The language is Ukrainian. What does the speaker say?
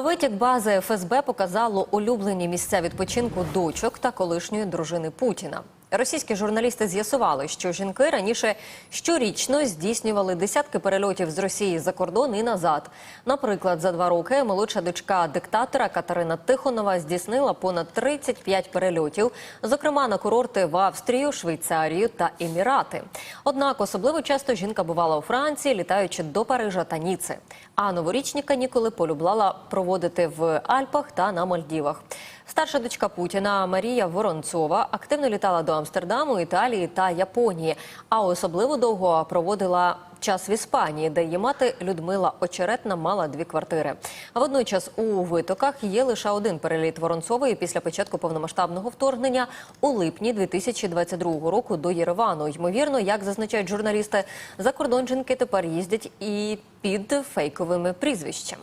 Витік бази ФСБ показало улюблені місця відпочинку дочок та колишньої дружини Путіна. Російські журналісти з'ясували, що жінки раніше щорічно здійснювали десятки перельотів з Росії за кордон і назад. Наприклад, за два роки молодша дочка диктатора Катерина Тихонова здійснила понад 35 перельотів, зокрема на курорти в Австрію, Швейцарію та Емірати. Однак особливо часто жінка бувала у Франції, літаючи до Парижа та Ніци. А новорічні канікули полюбляла проводити в Альпах та на Мальдівах. Старша дочка Путіна Марія Воронцова активно літала до Амстердаму, Італії та Японії, а особливо довго проводила час в Іспанії, де її мати Людмила Очеретна мала дві квартири. А водночас у витоках є лише один переліт Воронцової після початку повномасштабного вторгнення у липні 2022 року до Єревану. Ймовірно, як зазначають журналісти, за кордон жінки тепер їздять і під фейковими прізвищами.